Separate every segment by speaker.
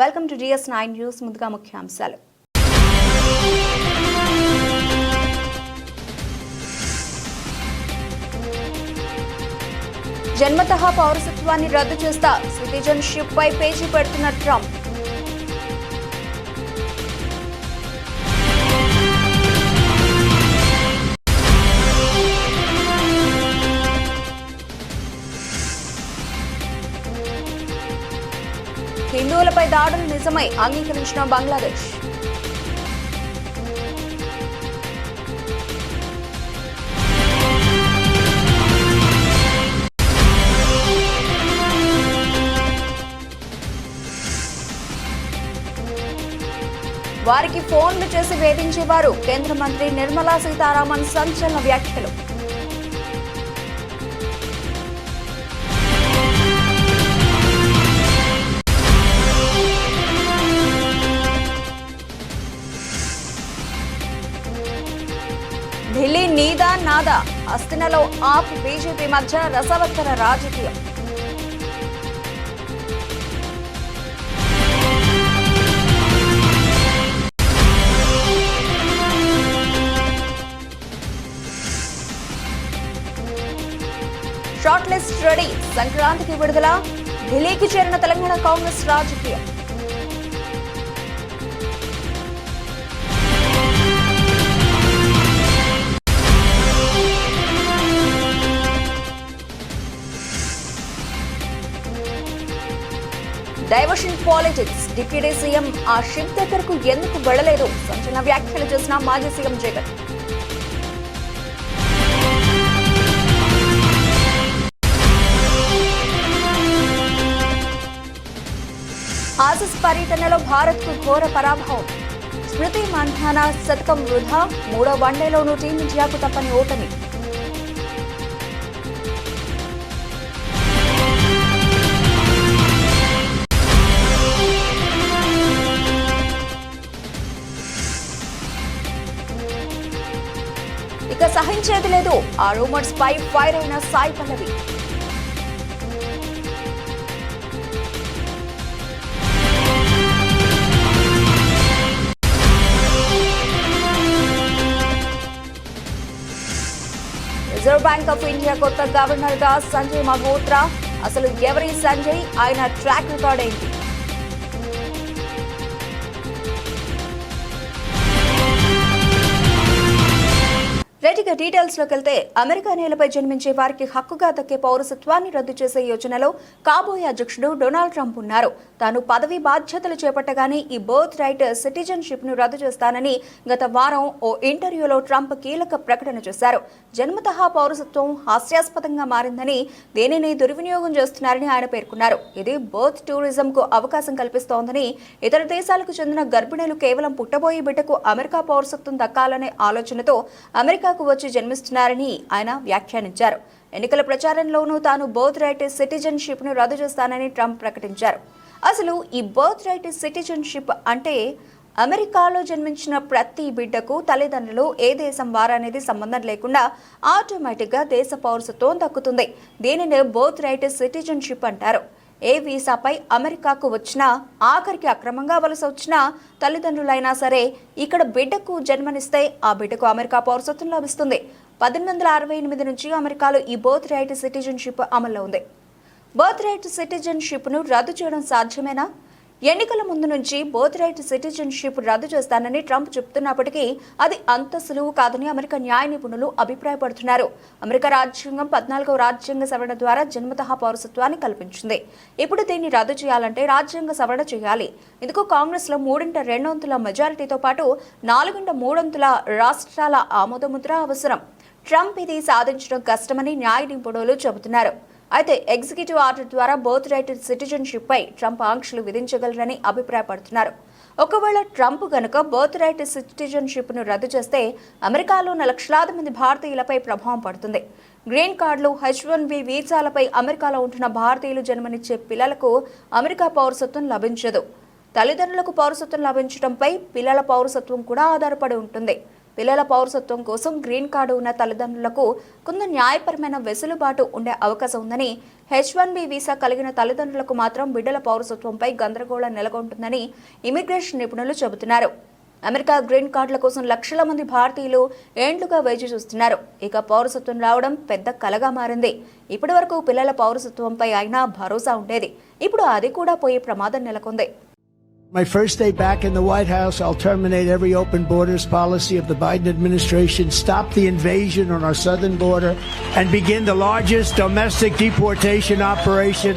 Speaker 1: Welcome to DS nine news ముందుగా ముఖ్యాంశాలు. జన్మతహా పౌరసత్వాన్ని రద్దు చేస్తా సిటిజన్షిప్ పై పేజీ పెడుతున్న ట్రంప్. హిందువులపై దాడులు నిజమై అంగీకరించిన బంగ్లాదేశ్. వారికి ఫోన్లు చేసి వేధించేవారు కేంద్ర మంత్రి నిర్మలా సీతారామన్ సంచలన వ్యాఖ్యలు. నీదా అస్తినలో ఆఫ్ బీజేపీ మధ్య రసవత్తర రాజకీయం. Short list ready. సంక్రాంతికి విడుదల ఢిల్లీకి చేరిన తెలంగాణ కాంగ్రెస్ రాజకీయం. పాలిటిక్స్ డిప్యూటీ సీఎం ఆ షిప్ దగ్గరకు ఎందుకు వెళ్ళలేదు సంచలన వ్యాఖ్యలు చేసిన మాజీ సీఎం జగన్. ఆసిస్ పర్యటనలో భారత్కు ఘోర పరాభవం. స్మృతి మంధాన శతకం వృధా. మూడో వన్డేలోనూ టీమిండియాకు తప్పని ఓటమి. ఇక సహించేది లేదు. ఆ రూమర్స్ పై ఫైర్ అయిన Sai Pallavi. Reserve Bank of India కొత్త గవర్నర్గా సంజయ్ మల్హోత్రా. అసలు ఎవరి సంజయ్? ఆయన ట్రాక్ రికార్డ్ అయింది రెడ్డిగా డీటెయిల్స్లోకి వెళ్తే అమెరికా నేలపై జన్మించే వారికి హక్కుగా దక్కే పౌరసత్వాన్ని రద్దు చేసే యోచనలో కాబోయే అధ్యక్షుడు డొనాల్డ్ ట్రంప్ ఉన్నారు. తాను పదవి బాధ్యతలు చేపట్టగానే ఈ బర్త్ రైట్ సిటిజన్షిప్ను రద్దు చేస్తానని గత వారం ఓ ఇంటర్వ్యూలో ట్రంప్ కీలక ప్రకటన చేశారు. జన్మతహా పౌరసత్వం హాస్యాస్పదంగా మారిందని దేనిని దుర్వినియోగం చేస్తున్నారని ఆయన పేర్కొన్నారు. ఇది బర్త్ టూరిజం కు అవకాశం కల్పిస్తోందని ఇతర దేశాలకు చెందిన గర్భిణీలు కేవలం పుట్టబోయే బిడ్డకు అమెరికా పౌరసత్వం దక్కాలనే ఆలోచనతో అమెరికా జిల్లాకు వచ్చి జన్మిస్తున్నారని ఆయన వ్యాఖ్యానించారు. ఎన్నికల ప్రచారంలోనూ తాను బోత్ రైట్ సిటిజన్షిప్ను రద్దు చేస్తానని ట్రంప్ ప్రకటించారు. అసలు ఈ బర్త్ రైట్ సిటిజన్షిప్ అంటే అమెరికాలో జన్మించిన ప్రతి బిడ్డకు తల్లిదండ్రులు ఏ దేశం వారనేది సంబంధం లేకుండా ఆటోమేటిక్గా దేశ పౌరసత్వం దక్కుతుంది. దీనిని బోత్ రైట్ సిటిజన్షిప్ అంటారు. ఏ వీసాపై అమెరికాకు వచ్చినా ఆఖరికి అక్రమంగా వలస వచ్చినా తల్లిదండ్రులైనా సరే ఇక్కడ బిడ్డకు జన్మనిస్తే ఆ బిడ్డకు అమెరికా పౌరసత్వం లభిస్తుంది. పద్దెనిమిది వందల అరవై ఎనిమిది నుంచి అమెరికాలో ఈ బర్త్ రైట్ సిటిజన్షిప్ అమల్లో ఉంది. బర్త్ రైట్ సిటిజన్షిప్ను రద్దు చేయడం సాధ్యమేనా? ఎన్నికల ముందు నుంచి బర్త్ రైట్ సిటిజన్షిప్ రద్దు చేస్తానని ట్రంప్ చెప్తున్నప్పటికీ అది అంత సులువు కాదని అమెరికా న్యాయ నిపుణులు అభిప్రాయపడుతున్నారు. అమెరికా రాజ్యాంగం పద్నాలుగవ రాజ్యాంగ సవరణ ద్వారా జన్మత పౌరసత్వాన్ని కల్పించింది. ఇప్పుడు దీన్ని రద్దు చేయాలంటే రాజ్యాంగ సవరణ చేయాలి. ఇందుకు కాంగ్రెస్లో మూడింట రెండొంతుల మెజారిటీతో పాటు నాలుగింట మూడొంతుల రాష్ట్రాల ఆమోదముద్ర అవసరం. ట్రంప్ ఇది సాధించడం కష్టమని న్యాయ నిపుణులు చెబుతున్నారు. అయితే ఎగ్జిక్యూటివ్ ఆర్డర్ ద్వారా బర్త్ రైట్ సిటిజన్షిప్ పై ట్రంప్ ఆంక్షలు విధించగలరని అభిప్రాయపడుతున్నారు. ఒకవేళ ట్రంప్ గనుక బర్త్ రైట్ సిటిజన్షిప్ను రద్దు చేస్తే అమెరికాలోని లక్షలాది మంది భారతీయులపై ప్రభావం పడుతుంది. గ్రీన్ కార్డులు హెచ్ వన్ బి వీసాలపై అమెరికాలో ఉంటున్న భారతీయులు జన్మనిచ్చే పిల్లలకు అమెరికా పౌరసత్వం లభించదు. తల్లిదండ్రులకు పౌరసత్వం లభించడంపై పిల్లల పౌరసత్వం కూడా ఆధారపడి ఉంటుంది. పిల్లల పౌరసత్వం కోసం గ్రీన్ కార్డు ఉన్న తల్లిదండ్రులకు కొంత న్యాయపరమైన వెసులుబాటు ఉండే అవకాశం ఉందని హెచ్ వన్ బి వీసా కలిగిన తల్లిదండ్రులకు మాత్రం బిడ్డల పౌరసత్వంపై గందరగోళం నెలకొంటుందని ఇమిగ్రేషన్ నిపుణులు చెబుతున్నారు. అమెరికా గ్రీన్ కార్డుల కోసం లక్షల మంది భారతీయులు ఏండ్లుగా వేచి చూస్తున్నారు. ఇక పౌరసత్వం రావడం పెద్ద కలగా మారింది. ఇప్పటి వరకు పిల్లల పౌరసత్వంపై అయినా భరోసా ఉండేది. ఇప్పుడు అది కూడా పోయే ప్రమాదం నెలకొంది.
Speaker 2: My first day back in the White House, I'll terminate every open borders policy of the Biden administration, stop the invasion on our southern border, and begin the largest domestic deportation operation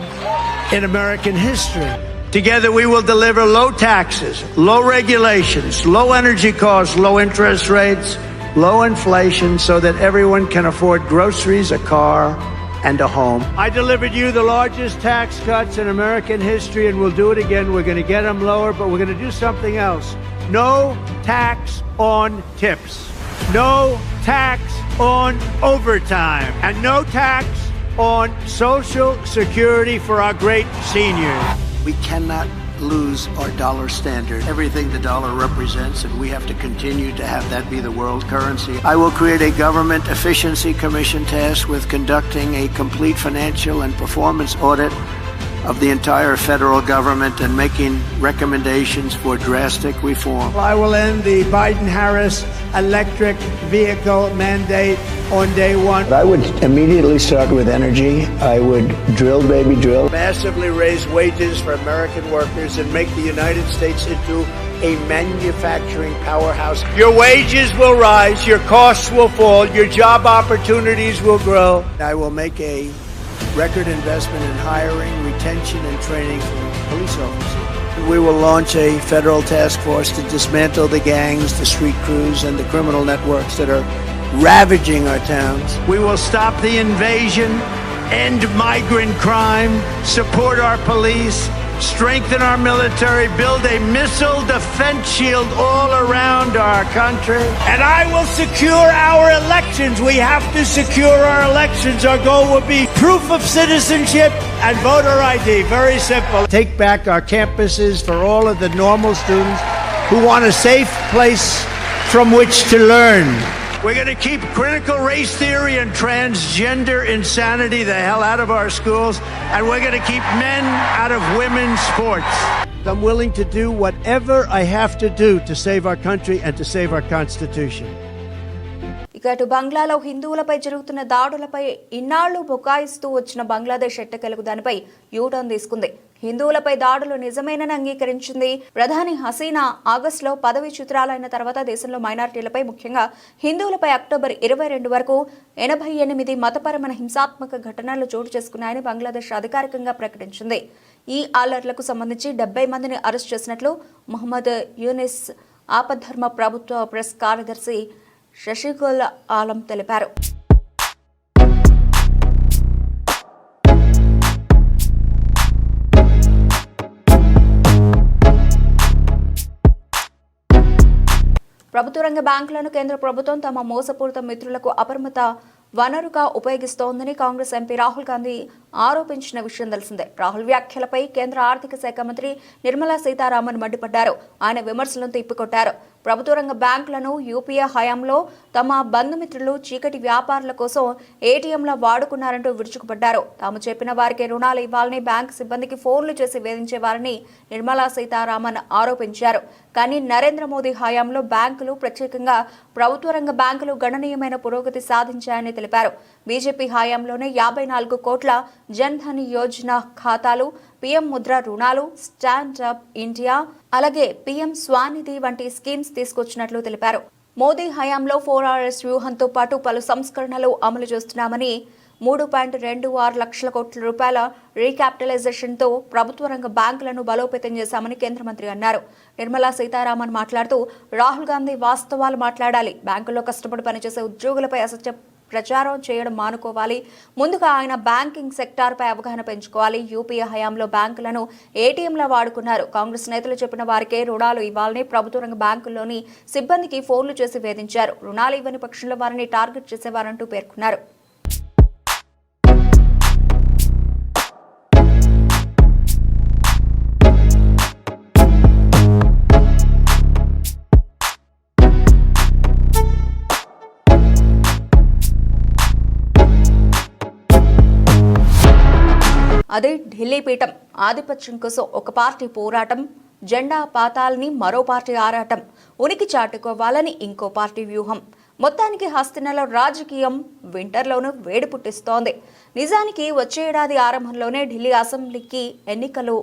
Speaker 2: in American history. Together, we will deliver low taxes, low regulations, low energy costs, low interest rates, low inflation, so that everyone can afford groceries, a car, and a home. I delivered you the largest tax cuts in American history, and we'll do it again. We're going to get them lower, but we're going to do something else. No tax on tips. No tax on overtime. And no tax on Social Security for our great seniors. We cannot lose our dollar standard, everything the dollar represents, and we have to continue to have that be the world currency. I will create a government efficiency commission tasked with conducting a complete financial and performance audit of the entire federal government and making recommendations for drastic reform. I will end the Biden Harris electric vehicle mandate on day one.
Speaker 3: I would immediately start with energy. I would drill, baby, drill.
Speaker 2: massively raise wages for American workers and make the United States into a manufacturing powerhouse. Your wages will rise, your costs will fall, your job opportunities will grow. I will make a record investment in hiring, retention, and training for police officers. We will launch a federal task force to dismantle the gangs, the street crews, and the criminal networks that are ravaging our towns. We will stop the invasion, end migrant crime, support our police, strengthen our military, build a missile defense shield all around our country. And I will secure our elections. We have to secure our elections. Our goal will be proof of citizenship and voter ID. Very simple. Take back our campuses for all of the normal students who want a safe place from which to learn. We're going to keep critical race theory and transgender insanity the hell out of our schools, and we're going to keep men out of women's sports. I'm willing to do whatever I have to do to save our country and to save our Constitution.
Speaker 1: ఇక అటు బంగ్లాలో హిందువులపై జరుగుతున్న దాడులపై ఇన్నాళ్ళు బుకాయిస్తూ వచ్చిన బంగ్లాదేశ్ ఎట్టకెలకు దానిపై U turn తీసుకుంది హిందువులపై దాడులు నిజమేనని అంగీకరించింది ప్రధాని హసీనా. ఆగస్టులో పదవి చిత్రాలైన తర్వాత దేశంలో మైనారిటీలపై ముఖ్యంగా హిందువులపై అక్టోబర్ ఇరవై రెండు వరకు ఎనభై ఎనిమిది మతపరమైన హింసాత్మక ఘటనలు చోటు చేసుకున్నాయని బంగ్లాదేశ్ అధికారికంగా ప్రకటించింది. ఈ అలర్ట్లకు సంబంధించి డెబ్బై మందిని అరెస్ట్ చేసినట్లు మహమ్మద్ యూనిస్ ఆపద్ధర్మ ప్రభుత్వ ప్రెస్ కార్యదర్శి శశికుల్ ఆలం తెలిపారు. ప్రభుత్వ రంగ బ్యాంకులను కేంద్ర ప్రభుత్వం తమ మోసపూరిత మిత్రులకు అపరిమిత వనరుగా ఉపయోగిస్తోందని కాంగ్రెస్ ఎంపీ రాహుల్ గాంధీ ఆరోపించిన విషయం తెలిసిందే. రాహుల్ వ్యాఖ్యలపై కేంద్ర ఆర్థిక శాఖ మంత్రి నిర్మలా సీతారామన్ మండిపడ్డారు. ఆయన విమర్శలను తిప్పికొట్టారు. ప్రభుత్వ రంగ బ్యాంకులను యూపీఏ హయాంలో తమ బంధుమిత్రులు చీకటి వ్యాపారుల కోసం ఏటీఎంలా వాడుకున్నారంటూ విరుచుకుపడ్డారు. తాము చెప్పిన వారికి రుణాలు ఇవ్వాలని బ్యాంకు సిబ్బందికి ఫోన్లు చేసి వేధించేవారని నిర్మలా సీతారామన్ ఆరోపించారు. కానీ నరేంద్ర మోదీ హయాంలో బ్యాంకులు ప్రత్యేకంగా ప్రభుత్వ రంగ బ్యాంకులు గణనీయమైన పురోగతి సాధించాయని తెలిపారు. బీజేపీ హయాంలోనే యాభై నాలుగు కోట్ల జన్ ధన్ యోజన ఖాతాలు పీఎం ముద్ర రుణాలు స్టాండ్ అప్ ఇండియా అలాగే పీఎం స్వానిధి వంటి స్కీమ్స్ తీసుకొచ్చినట్లు తెలిపారు. మోదీ హయాంలో ఫోర్ ఆర్ఎస్ వ్యూహంతో పాటు పలు సంస్కరణలు అమలు చేస్తున్నామని మూడు పాయింట్ రెండు ఆరు లక్షల కోట్ల రూపాయల రీక్యాపిటలైజేషన్తో ప్రభుత్వ రంగ బ్యాంకులను బలోపేతం చేశామని కేంద్ర మంత్రి అన్నారు. నిర్మలా సీతారామన్ మాట్లాడుతూ రాహుల్ గాంధీ వాస్తవాలు మాట్లాడాలి. బ్యాంకుల్లో కష్టపడి పనిచేసే ఉద్యోగులపై అసత్య ప్రచారం చేయడం మానుకోవాలి. ముందుగా ఆయన బ్యాంకింగ్ సెక్టార్పై అవగాహన పెంచుకోవాలి. యూపీఏ హయాంలో బ్యాంకులను ఏటీఎంలా వాడుకున్నారు. కాంగ్రెస్ నేతలు చెప్పిన వారికే రుణాలు ఇవ్వాలని ప్రభుత్వ రంగ బ్యాంకుల్లోని సిబ్బందికి ఫోన్లు చేసి వేధించారు. రుణాలు ఇవ్వని పక్షంలో వారిని టార్గెట్ చేసేవారంటూ పేర్కొన్నారు. అదే ఢిల్లీ పీఠం ఆధిపత్యం కోసం ఒక పార్టీ పోరాటం జెండా పాతాల్ని మరో పార్టీ ఆరాటం ఉనికి చాటుకోవాలని ఇంకో పార్టీ వ్యూహం. మొత్తానికి హస్తినల రాజకీయం వింటర్లోనూ వేడి పుట్టిస్తోంది. నిజానికి వచ్చే ఏడాది ఆరంభంలోనే ఢిల్లీ అసెంబ్లీకి ఎన్నికలు.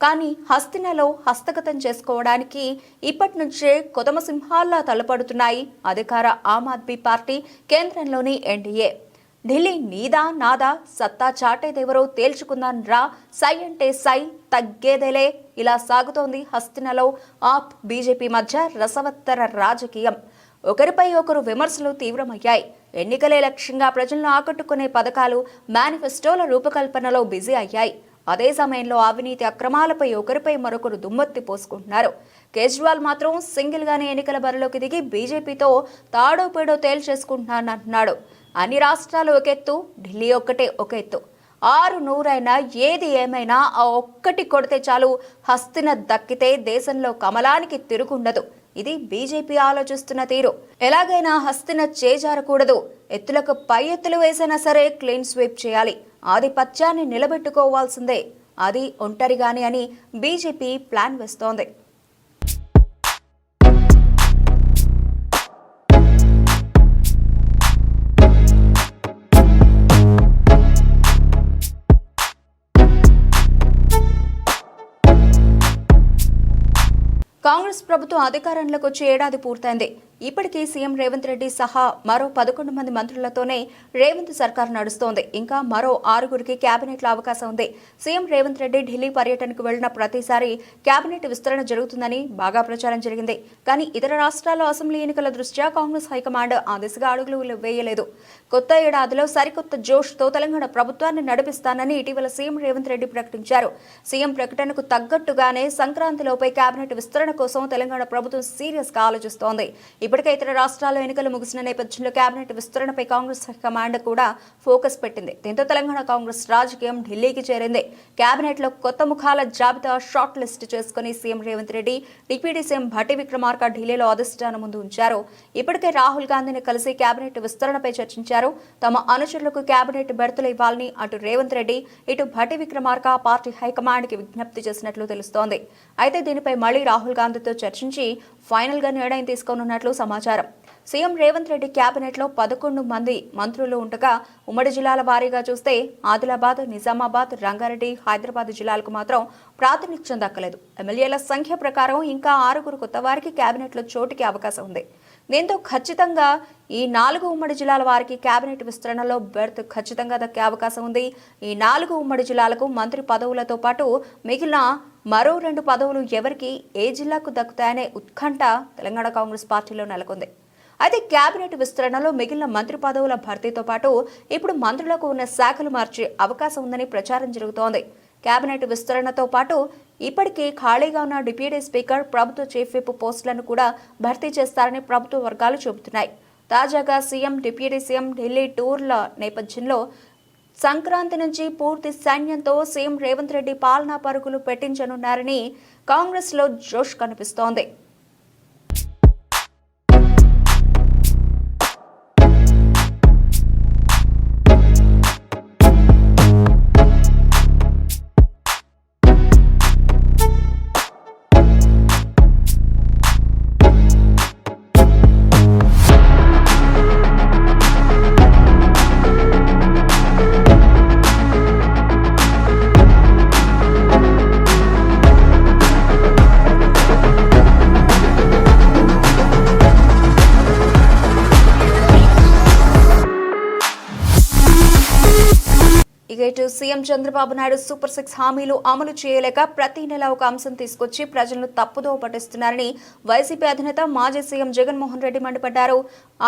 Speaker 1: కానీ హస్తినలో హస్తగతం చేసుకోవడానికి ఇప్పటి నుంచే కొదమ సింహాల్లా తలపడుతున్నాయి అధికార ఆమ్ ఆద్మీ పార్టీ కేంద్రంలోని ఎన్డీఏ ఢిల్లీ నీదా నాదా సత్తా చాటేదెవరో తేల్చుకుందాం రా. సై అంటే సై తగ్గేదేలే. ఇలా సాగుతోంది హస్తినలో ఆప్ బీజేపీ మధ్య రసవత్తర రాజకీయం. ఒకరిపై ఒకరు విమర్శలు తీవ్రమయ్యాయి. ఎన్నికలే లక్ష్యంగా ప్రజలను ఆకట్టుకునే పథకాలు మేనిఫెస్టోల రూపకల్పనలో బిజీ అయ్యాయి. అదే సమయంలో అవినీతి అక్రమాలపై ఒకరిపై మరొకరు దుమ్మెత్తి పోసుకుంటున్నారు. కేజ్రీవాల్ మాత్రం సింగిల్గానే ఎన్నికల బరిలోకి దిగి బీజేపీతో తాడోపేడో తేల్చేసుకుంటున్నానన్నాడు. అన్ని రాష్ట్రాలు ఒక ఎత్తు ఢిల్లీ ఒక్కటే ఒక ఎత్తు ఆరు నూరైనా ఏది ఏమైనా ఆ ఒక్కటి కొడితే చాలు హస్తిన దక్కితే దేశంలో కమలానికి తిరుగుండదు. ఇది బీజేపీ ఆలోచిస్తున్న తీరు. ఎలాగైనా హస్తిన చేజారకూడదు. ఎత్తులకు పై ఎత్తులు వేసినా సరే క్లీన్ స్వీప్ చేయాలి. ఆధిపత్యాన్ని నిలబెట్టుకోవాల్సిందే. అది ఒంటరిగాని అని బీజేపీ ప్లాన్ వేస్తోంది. ప్రభుత్వం అధికారంలోకి వచ్చి ఏడాది పూర్తయింది. ఇప్పటికీ సీఎం రేవంత్ రెడ్డి సహా మరో పదకొండు మంది మంత్రులతోనే రేవంత్ సర్కార్ నడుస్తోంది. ఇంకా మరో ఆరుగురికి కేబినెట్లో అవకాశం ఉంది. సీఎం రేవంత్ రెడ్డి ఢిల్లీ పర్యటనకు వెళ్ళిన ప్రతిసారి కేబినెట్ విస్తరణ జరుగుతుందని బాగా ప్రచారం జరిగింది. కానీ ఇతర రాష్ట్రాల్లో అసెంబ్లీ ఎన్నికల దృష్ట్యా కాంగ్రెస్ హైకమాండ్ ఆ దిశగా అడుగులు వేయలేదు. కొత్త ఏడాదిలో సరికొత్త జోష్తో తెలంగాణ ప్రభుత్వాన్ని నడిపిస్తానని ఇటీవల సీఎం రేవంత్ రెడ్డి ప్రకటించారు. సీఎం ప్రకటనకు తగ్గట్టుగానే సంక్రాంతిలోపై కేబినెట్ విస్తరణ కోసం తెలంగాణ ప్రభుత్వం సీరియస్గా ఆలోచిస్తోంది. ఇప్పటికే ఇతర రాష్ట్రాల్లో ఎన్నికలు ముగిసిన నేపథ్యంలో కేబినెట్ విస్తరణపై కాంగ్రెస్ కమాండ్ కూడా ఫోకస్ పెట్టింది. దీంతో తెలంగాణ కాంగ్రెస్ రాజకీయం ఢిల్లీకి చేరింది. కేబినెట్లో కొత్త ముఖాల జాబితా షార్ట్ లిస్ట్ చేసుకుని CM Revanth Reddy deputy CM Bhatti Vikramarka ఢిల్లీలో అధిష్టానం ముందు ఉంచారు. ఇప్పటికే రాహుల్ గాంధీని కలిసి కేబినెట్ విస్తరణపై చర్చించారు. తమ అనుచరులకు కేబినెట్ బెర్తులు ఇవ్వాలని అటు రేవంత్ రెడ్డి ఇటు భట్టి విక్రమార్క పార్టీ హైకమాండ్కి విజ్ఞప్తి చేసినట్లు తెలుస్తోంది. అయితే దీనిపై మళ్ళీ రాహుల్ గాంధీతో చర్చించి ఫైనల్గా నిర్ణయం తీసుకోనున్నట్లు సమాచారం. సీఎం రేవంత్ రెడ్డి క్యాబినెట్లో పదకొండు మంది మంత్రులు ఉండగా ఉమ్మడి జిల్లాల వారీగా చూస్తే ఆదిలాబాద్ నిజామాబాద్ రంగారెడ్డి హైదరాబాద్ జిల్లాలకు మాత్రం ప్రాతినిధ్యం దక్కలేదు. ఎమ్మెల్యేల సంఖ్య ప్రకారం ఇంకా ఆరుగురు కొత్త వారికి క్యాబినెట్లో చోటుకి అవకాశం ఉంది. దీంతో ఖచ్చితంగా ఈ నాలుగు ఉమ్మడి జిల్లాల వారికి కేబినెట్ విస్తరణలో బెర్త్ ఖచ్చితంగా దక్కే అవకాశం ఉంది. ఈ నాలుగు ఉమ్మడి జిల్లాలకు మంత్రి పదవులతో పాటు మిగిలిన మరో రెండు పదవులు ఎవరికి ఏ జిల్లాకు దక్కుతాయనే ఉత్కంఠ తెలంగాణ కాంగ్రెస్ పార్టీలో నెలకొంది. అయితే కేబినెట్ విస్తరణలో మిగిలిన మంత్రి పదవుల భర్తీతో పాటు ఇప్పుడు మంత్రులకు ఉన్న శాఖలు మార్చే అవకాశం ఉందని ప్రచారం జరుగుతోంది. కేబినెట్ విస్తరణతో పాటు ఇప్పటికే ఖాళీగా ఉన్న డిప్యూటీ స్పీకర్ ప్రభుత్వ చీఫ్ విప్ పోస్టులను కూడా భర్తీ చేస్తారని ప్రభుత్వ వర్గాలు చెబుతున్నాయి. తాజాగా సీఎం డిప్యూటీ సీఎం ఢిల్లీ టూర్ల నేపథ్యంలో సంక్రాంతి నుంచి పూర్తి సైన్యంతో సీఎం రేవంత్ రెడ్డి పాలనా పరుగులు పెట్టించనున్నారని కాంగ్రెస్లో జోష్ కనిపిస్తోంది. CM Chandrababu Naidu super six హామీలు అమలు చేయలేక ప్రతి నెల ఒక అంశం తీసుకొచ్చి ప్రజలను తప్పుదో పట్టిస్తున్నారని వైసీపీ అధినేత మాజీ సీఎం జగన్మోహన్ రెడ్డి మండిపడ్డారు.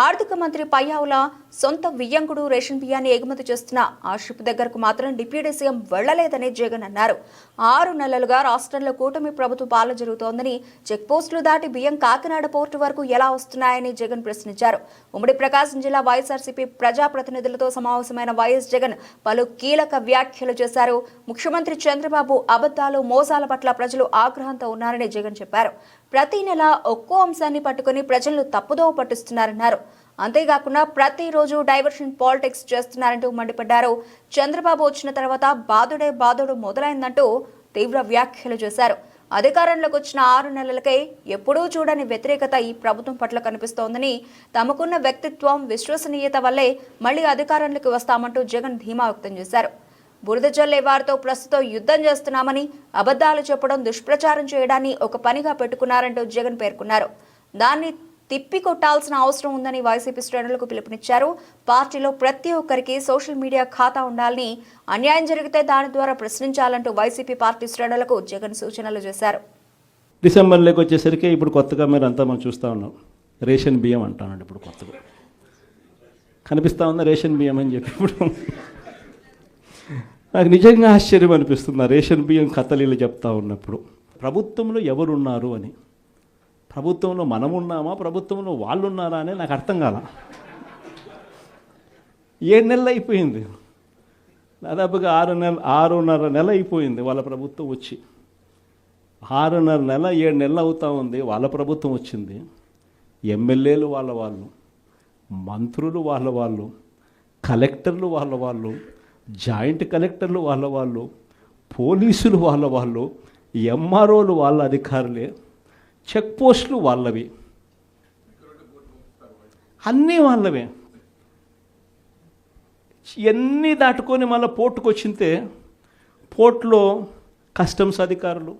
Speaker 1: ఆర్థిక మంత్రి పయ్యావుల సొంత వియ్యంకుడు రేషన్ బియ్యాన్ని ఎగుమతి చేస్తున్న ఆ షిప్ దగ్గరకు మాత్రం డిప్యూటీ సీఎం వెళ్ళలేదని జగన్ అన్నారు. ఆరు నెలలుగా రాష్ట్రంలో కూటమి ప్రభుత్వ పాలన జరుగుతోందని చెక్ పోస్టులు దాటి బియ్యం కాకినాడ పోర్టు వరకు ఎలా వస్తున్నాయని జగన్ ప్రశ్నించారు. ఉమ్మడి ప్రకాశం జిల్లా వైఎస్ఆర్సీపీ ప్రజాప్రతినిధులతో సమావేశమైన వైఎస్ జగన్ పలు కీలక వ్యాఖ్యలు చేశారు. ముఖ్యమంత్రి చంద్రబాబు అబద్దాలు మోసాల పట్ల ప్రజలు ఆగ్రహంతో ఉన్నారని జగన్ చెప్పారు. ప్రతి నెల ఒక్కో అంశాన్ని పట్టుకుని ప్రజలను తప్పుదోవ పట్టిస్తున్నారన్నారు. అంతేకాకుండా ప్రతిరోజు డైవర్షన్ పాలిటిక్స్ చేస్తున్నారంటూ మండిపడ్డారు. చంద్రబాబు వచ్చిన తర్వాత బాదుడే బాదుడు మొదలైందంటూ తీవ్ర వ్యాఖ్యలు చేశారు. అధికారంలోకి వచ్చిన ఆరు నెలలకే ఎప్పుడూ చూడని వ్యతిరేకత ఈ ప్రభుత్వం పట్ల కనిపిస్తోందని తమకున్న వ్యక్తిత్వం విశ్వసనీయత వల్లే మళ్ళీ అధికారంలోకి వస్తామంటూ జగన్ ధీమా వ్యక్తం చేశారు. బురద చల్లే వారితో ప్రస్తుతం యుద్ధం చేస్తున్నామని అబద్ధాలు చెప్పడం దుష్ప్రచారం చేయడాన్ని ఒక పనిగా పెట్టుకున్నారంటూ జగన్ పేర్కొన్నారు. దాన్ని తిప్పి కొట్టాల్సిన అవసరం ఉందని వైసీపీ శ్రేణులకు పిలుపునిచ్చారు. పార్టీలో ప్రతి ఒక్కరికి సోషల్ మీడియా ఖాతా ఉండాలని అన్యాయం జరిగితే దాని ద్వారా ప్రశ్నించాలంటూ వైసీపీ పార్టీ శ్రేణులకు జగన్ సూచనలు చేశారు.
Speaker 4: డిసెంబర్లోకి వచ్చేసరికి ఇప్పుడు కొత్తగా మీరు అంతా మనం చూస్తూ ఉన్నాం. రేషన్ బియ్యం అంటానండి ఇప్పుడు కొత్తగా. కనిపిస్తూ ఉందా రేషన్ బియ్యం అని చెప్పి ఇప్పుడు? నాకు నిజంగా ఆశ్చర్యం అనిపిస్తుంది ఆ రేషన్ బియ్యం కథలీలు చెప్తా ఉన్నప్పుడు. ప్రభుత్వంలో ఎవరున్నారు అని. ప్రభుత్వంలో మనం ఉన్నామా ప్రభుత్వంలో వాళ్ళు ఉన్నారా అని నాకు అర్థం కాల. ఏడు నెలలు అయిపోయింది. దాదాపుగా ఆరు నెల ఆరున్నర నెల అయిపోయింది వాళ్ళ ప్రభుత్వం వచ్చి. ఆరున్నర నెల ఏడు నెలలు అవుతూ ఉంది వాళ్ళ ప్రభుత్వం వచ్చింది. ఎమ్మెల్యేలు వాళ్ళ వాళ్ళు మంత్రులు వాళ్ళ వాళ్ళు కలెక్టర్లు వాళ్ళ వాళ్ళు జాయింట్ కలెక్టర్లు వాళ్ళ వాళ్ళు పోలీసులు వాళ్ళ వాళ్ళు ఎంఆర్ఓలు వాళ్ళ అధికారులే చెక్ పోస్టులు వాళ్ళవి. అన్నీ వాళ్ళవే. ఇవన్నీ దాటుకొని మళ్ళీ పోర్టుకు వచ్చింతే పోర్ట్లో కస్టమ్స్ అధికారులు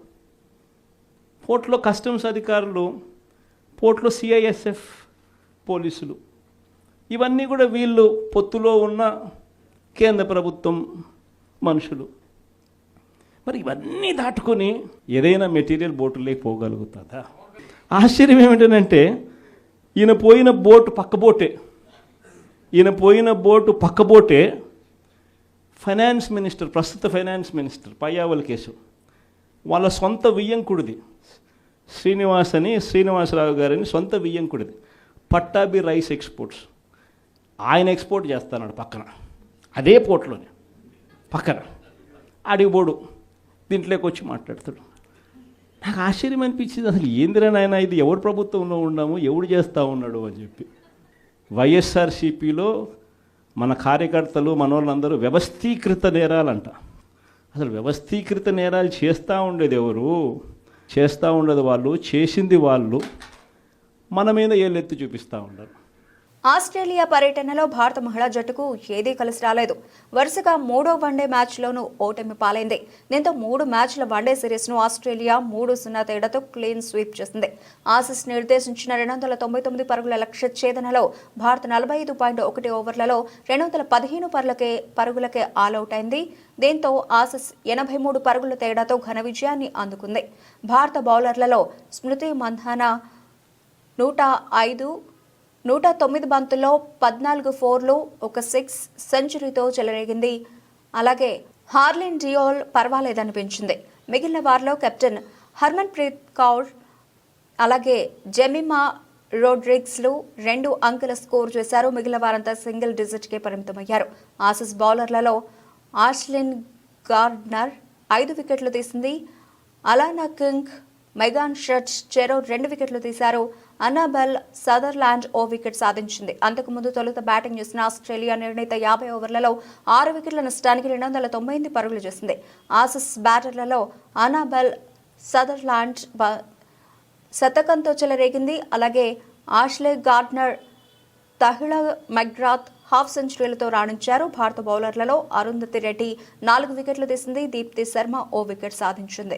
Speaker 4: పోర్ట్లో కస్టమ్స్ అధికారులు పోర్ట్లో సిఐఎస్ఎఫ్ పోలీసులు. ఇవన్నీ కూడా వీళ్ళు పొత్తులో ఉన్న కేంద్ర ప్రభుత్వం మనుషులు. మరి ఇవన్నీ దాటుకొని ఏదైనా మెటీరియల్ బోటు లేకపోగలుగుతుందా ఆశ్చర్యం ఏమిటంటే ఈయన పోయిన బోటు పక్క బోటే ఈయన పోయిన బోటు పక్క బోటే ఫైనాన్స్ మినిస్టర్ ప్రస్తుత ఫైనాన్స్ మినిస్టర్ పయ్యావల్ కేసు వాళ్ళ సొంత వియ్యంకుడిది. శ్రీనివాస్ అని శ్రీనివాసరావు గారని సొంత వియ్యంకుడిది. Pattabhi rice exports. ఆయన ఎక్స్పోర్ట్ చేస్తున్నాడు పక్కన. అదే పోట్లోనే పక్కన. అడిగిపోడు దీంట్లోకి వచ్చి మాట్లాడతాడు. నాకు ఆశ్చర్యం అనిపించింది. అసలు ఏందిరా నాయన ఇది? ఎవరు ప్రభుత్వంలో ఉన్నాము? ఎవడు చేస్తూ ఉన్నాడు అని చెప్పి. వైఎస్ఆర్సీపీలో మన కార్యకర్తలు మన వాళ్ళందరూ వ్యవస్థీకృత నేరాలంట. అసలు వ్యవస్థీకృత నేరాలు చేస్తూ ఉండేది ఎవరు? చేస్తూ ఉండేది వాళ్ళు చేసింది వాళ్ళు. మన మీద ఏళ్ళెత్తి చూపిస్తూ ఉండరు
Speaker 1: ఆస్ట్రేలియా పర్యటనలో భారత మహిళా జట్టుకు ఏదీ కలిసి రాలేదు. వరుసగా మూడో వన్డే మ్యాచ్లోనూ ఓటమి పాలైంది. దీంతో మూడు మ్యాచ్ల వన్డే సిరీస్ను ఆస్ట్రేలియా మూడు సున్నా తేడాతో క్లీన్ స్వీప్ చేసింది. ఆసిస్ నిర్దేశించిన రెండు వందల తొంభై తొమ్మిది పరుగుల లక్ష్య ఛేదనలో భారత్ నలభై ఐదు పాయింట్ ఒకటి ఓవర్లలో రెండు వందల పదిహేను పరులకే పరుగులకే ఆల్అవుట్ అయింది. దీంతో ఆసిస్ ఎనభై మూడు పరుగుల తేడాతో ఘన విజయాన్ని అందుకుంది. భారత బౌలర్లలో స్మృతి మంధాన నూట ఐదు నూట తొమ్మిది బంతుల్లో పద్నాలుగు ఫోర్లు ఒక సిక్స్ సెంచరీతో చెలరేగింది. అలాగే హార్లిన్ డియోల్ పర్వాలేదనిపించింది. మిగిలిన వారిలో కెప్టెన్ హర్మన్ ప్రీత్ కౌర్ అలాగే జెమిమా రోడ్రిగ్స్లు రెండు అంకెల స్కోర్ చేశారు. మిగిలిన వారంతా సింగిల్ డిజిట్కే పరిమితమయ్యారు. ఆసిస్ బౌలర్లలో ఆష్లిన్ గార్డ్నర్ ఐదు వికెట్లు తీసింది. అలానా కింగ్ మెగాన్ షర్చ్ చెరో రెండు వికెట్లు తీశారు. అనాబెల్ సదర్లాండ్ ఓ వికెట్ సాధించింది. అంతకుముందు తొలుత బ్యాటింగ్ చేసిన ఆస్ట్రేలియా నిర్ణీత యాభై ఓవర్లలో ఆరు వికెట్ల నష్టానికి రెండు వందల తొంభై ఎనిమిది పరుగులు చేసింది. ఆసిస్ బ్యాటర్లలో అనాబెల్ సదర్లాండ్ శతకంతో చెలరేగింది. అలాగే Ashleigh Gardner Tahlia McGrath half సెంచరీలతో రాణించారు. భారత బౌలర్లలో అరుంధతి రెడ్డి నాలుగు వికెట్లు తీసింది. దీప్తి శర్మ ఓ వికెట్ సాధించింది.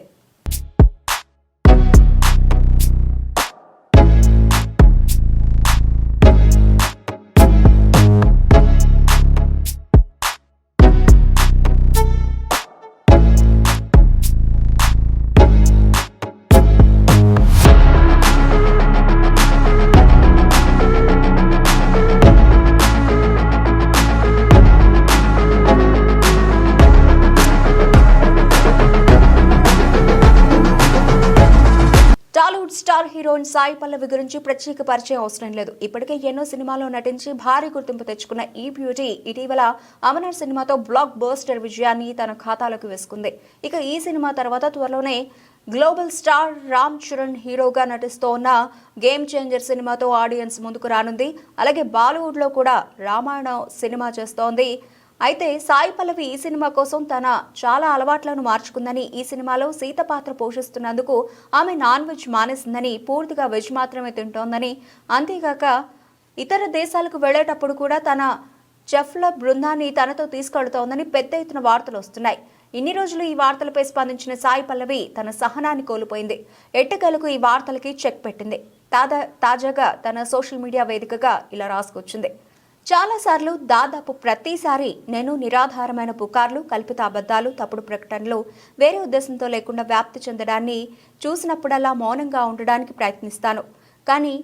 Speaker 1: హీరోయిన్ సాయి పల్లవి గురించి ప్రత్యేక పరిచయం అవసరం లేదు. ఇప్పటికే ఎన్నో సినిమాల్లో నటించి భారీ గుర్తింపు తెచ్చుకున్న ఈ బ్యూటీ ఇటీవల అమరర్ సినిమాతో బ్లాక్ బస్టర్ విజయాన్ని తన ఖాతాలోకి వేసుకుంది. ఇక ఈ సినిమా తర్వాత త్వరలోనే గ్లోబల్ స్టార్ రామ్ చరణ్ హీరోగా నటిస్తోన్న గేమ్ చేంజర్ సినిమాతో ఆడియన్స్ ముందుకు రానుంది. అలాగే బాలీవుడ్లో కూడా రామాయణం సినిమా చేస్తోంది. అయితే సాయి పల్లవి ఈ సినిమా కోసం తన చాలా అలవాట్లను మార్చుకుందని ఈ సినిమాలో సీత పాత్ర పోషిస్తున్నందుకు ఆమె నాన్ వెజ్ మానేసిందని పూర్తిగా వెజ్ మాత్రమే తింటోందని. అంతేగాక ఇతర దేశాలకు వెళ్ళేటప్పుడు కూడా తన చెఫ్ల బృందాన్ని తనతో తీసుకెళ్తోందని పెద్ద ఎత్తున వార్తలు వస్తున్నాయి. ఇన్ని రోజులు ఈ వార్తలపై స్పందించిన సాయి పల్లవి తన సహనాన్ని కోల్పోయింది. ఎట్టకలకు ఈ వార్తలకి చెక్ పెట్టింది. తాజా తాజాగా తన సోషల్ మీడియా వేదికగా ఇలా రాసుకొచ్చింది. చాలాసార్లు దాదాపు ప్రతిసారి నేను నిరాధారమైన పుకార్లు కల్పిత అబద్ధాలు తప్పుడు ప్రకటనలు వేరే ఉద్దేశంతో లేకుండా వ్యాప్తి చెందడాన్ని చూసినప్పుడల్లా మౌనంగా ఉండడానికి ప్రయత్నిస్తాను. కానీ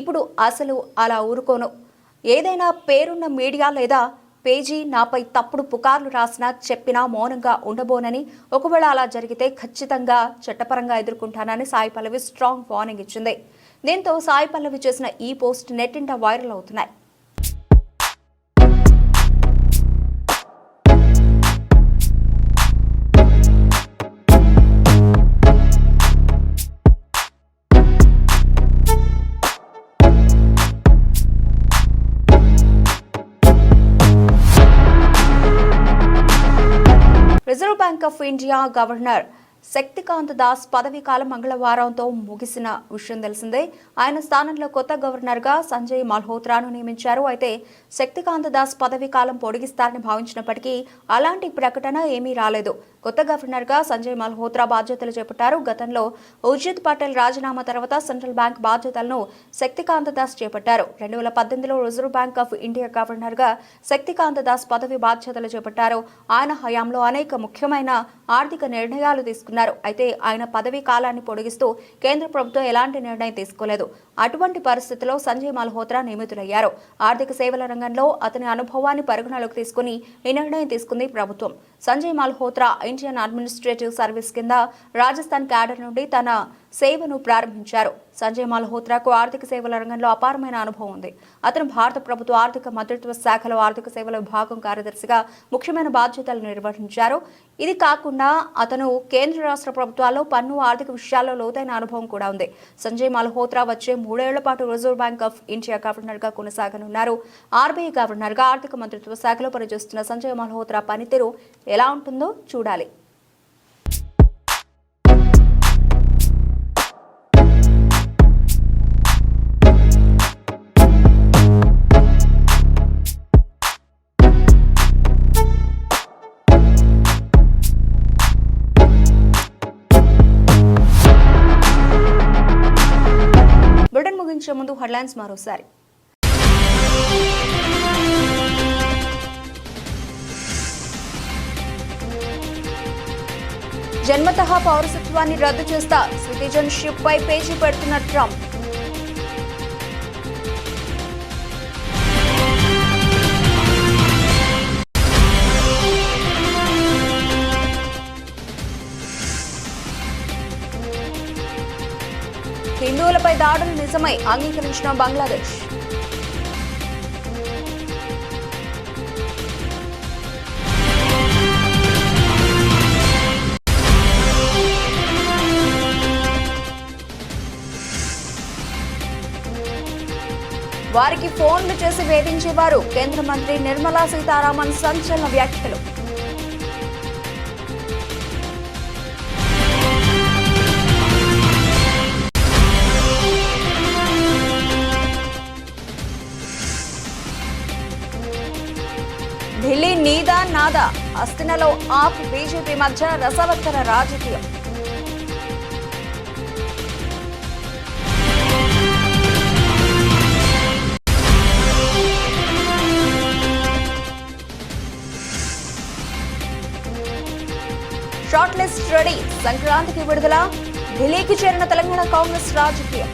Speaker 1: ఇప్పుడు అసలు అలా ఊరుకోను. ఏదైనా పేరున్న మీడియా లేదా పేజీ నాపై తప్పుడు పుకార్లు రాసినా చెప్పినా మౌనంగా ఉండబోనని ఒకవేళ అలా జరిగితే ఖచ్చితంగా చట్టపరంగా ఎదుర్కొంటానని సాయి పల్లవి స్ట్రాంగ్ వార్నింగ్ ఇచ్చింది. దీంతో సాయి పల్లవి చేసిన ఈ పోస్ట్ నెట్టింట వైరల్ అవుతున్నాయి. Reserve Bank of India governor Shaktikanta Das పదవీకాలం మంగళవారంతో ముగిసిన విషయం తెలిసిందే. ఆయన స్థానంలో కొత్త గవర్నర్గా సంజయ్ మల్హోత్రాను నియమించారు. అయితే శక్తికాంత్ దాస్ పదవీకాలం పొడిగిస్తారని భావించినప్పటికీ అలాంటి ప్రకటన ఏమీ రాలేదు. కొత్త గవర్నర్గా సంజయ్ మల్హోత్రా బాధ్యతలు చేపట్టారు. గతంలో ఉర్జిత్ పటేల్ రాజీనామా తర్వాత సెంట్రల్ బ్యాంక్ బాధ్యతలను శక్తికాంత దాస్ చేపట్టారు. రెండు వేల పద్దెనిమిదిలో రిజర్వ్ బ్యాంక్ ఆఫ్ ఇండియా గవర్నర్గా శక్తికాంత దాస్ పదవి బాధ్యతలు చేపట్టారు. ఆయన హయాంలో అనేక ముఖ్యమైన ఆర్థిక నిర్ణయాలు తీసుకున్నారు. అయితే ఆయన పదవీ కాలాన్ని పొడిగిస్తూ కేంద్ర ప్రభుత్వం ఎలాంటి నిర్ణయం తీసుకోలేదు. అటువంటి పరిస్థితిలో సంజయ్ మల్హోత్రా నియమితులయ్యారు. ఆర్థిక సేవల రంగంలో అతని అనుభవాన్ని పరిగణలోకి తీసుకుని ఈ నిర్ణయం తీసుకుంది ప్రభుత్వం. Sanjay Malhotra Indian Administrative Service కింద రాజస్థాన్ క్యాడర్ నుండి తన సేవను ప్రారంభించారు. సంజయ్ మల్హోత్రాకు ఆర్థిక సేవల రంగంలో అపారమైన అనుభవం ఉంది. అతను భారత ప్రభుత్వ ఆర్థిక మంత్రిత్వ శాఖలో ఆర్థిక సేవల విభాగం కార్యదర్శిగా ముఖ్యమైన బాధ్యతలు నిర్వహించారు. ఇది కాకుండా అతను కేంద్ర రాష్ట్ర ప్రభుత్వాల్లో పన్ను ఆర్థిక విషయాల్లో లోతైన అనుభవం కూడా ఉంది. సంజయ్ మల్హోత్రా వచ్చే మూడేళ్ళ పాటు రిజర్వ్ బ్యాంక్ ఆఫ్ ఇండియా గవర్నర్గా కొనసాగనున్నారు. ఆర్బీఐ గవర్నర్గా ఆర్థిక మంత్రిత్వ శాఖలో పనిచేస్తున్న సంజయ్ మల్హోత్రా పనితీరు ఎలా ఉంటుందో చూడాలి. బులెటిన్ ముందు హెడ్లైన్స్ మరోసారి. జన్మతహా పౌరసత్వాన్ని రద్దు చేస్తా సిటిజన్షిప్ పై పేచీ పెడుతున్న ట్రంప్. దాడులు నిజమై అంగీకరించిన బంగ్లాదేశ్. వారికి ఫోన్లు చేసి వేధించేవారు కేంద్ర మంత్రి నిర్మలా సీతారామన్ సంచలన వ్యాఖ్యలు. నీదా నాదా అస్తినలో ఆప్ బీజేపీ మధ్య రసవత్తర రాజకీయం. Short list ready. సంక్రాంతికి విడుదల. ఢిల్లీకి చేరిన తెలంగాణ కాంగ్రెస్ రాజకీయం.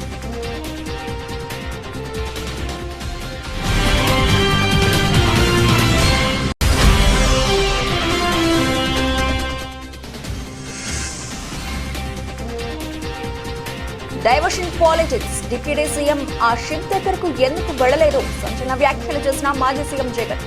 Speaker 1: Diversion politics. డిప్యూటీ సీఎం ఆ షిప్ దగ్గరకు ఎందుకు వెళ్ళలేదు? సంచలన వ్యాఖ్యలు చేసిన మాజీ సీఎం జగన్.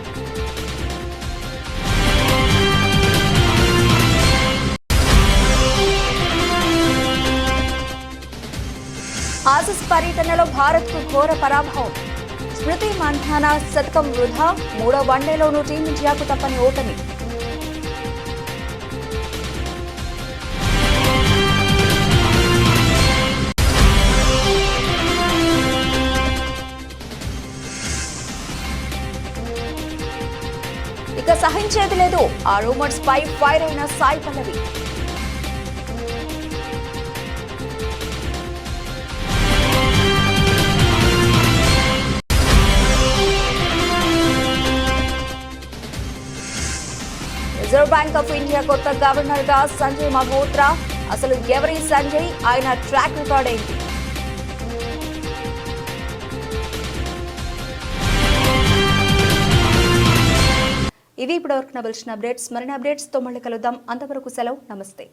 Speaker 1: ఆసిస్ పర్యటనలో భారత్కు ఘోర పరాభవం. స్మృతి మంఠానా శతకం వృధా మూడో వన్డేలోనూ టీమిండియాకు తప్పని ఓటమి. ఇక సహించేది లేదు. ఆ రూమర్స్ పై ఫైర్ అయిన Sai Pallavi. Reserve Bank of India కొత్త గవర్నర్గా సంజయ్ మల్హోత్రా. అసలు ఎవరి సంజయ్? ఆయన ట్రాక్ రికార్డ్ ఏంటి? ఇవి ఇప్పటివరకు నవలసిన అప్డేట్స్. మరిన్ని అప్డేట్స్తో మళ్ళీ కలుద్దాం. అంతవరకు సెలవు. నమస్తే.